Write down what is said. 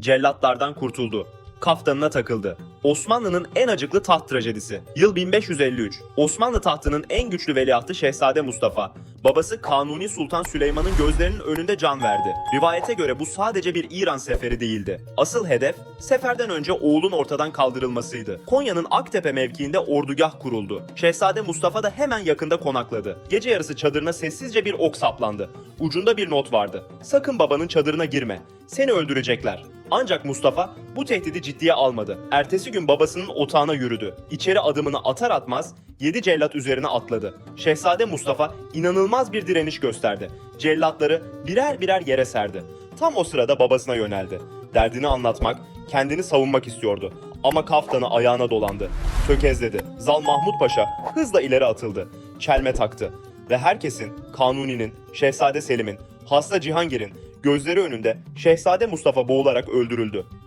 Cellatlardan kurtuldu. Kaftanına takıldı. Osmanlı'nın en acıklı taht trajedisi. Yıl 1553. Osmanlı tahtının en güçlü veliahtı Şehzade Mustafa. Babası Kanuni Sultan Süleyman'ın gözlerinin önünde can verdi. Rivayete göre bu sadece bir İran seferi değildi. Asıl hedef seferden önce oğlun ortadan kaldırılmasıydı. Konya'nın Aktepe mevkiinde ordugah kuruldu. Şehzade Mustafa da hemen yakında konakladı. Gece yarısı çadırına sessizce bir ok saplandı. Ucunda bir not vardı. Sakın babanın çadırına girme. Seni öldürecekler. Ancak Mustafa bu tehdidi ciddiye almadı. Ertesi gün babasının otağına yürüdü. İçeri adımını atar atmaz 7 cellat üzerine atladı. Şehzade Mustafa inanılmaz bir direniş gösterdi. Cellatları birer birer yere serdi. Tam o sırada babasına yöneldi. Derdini anlatmak, kendini savunmak istiyordu. Ama kaftanı ayağına dolandı. Tökezledi. Zal Mahmut Paşa hızla ileri atıldı. Çelme taktı. Ve herkesin, Kanuni'nin, Şehzade Selim'in, hasta Cihangir'in gözleri önünde Şehzade Mustafa boğularak öldürüldü.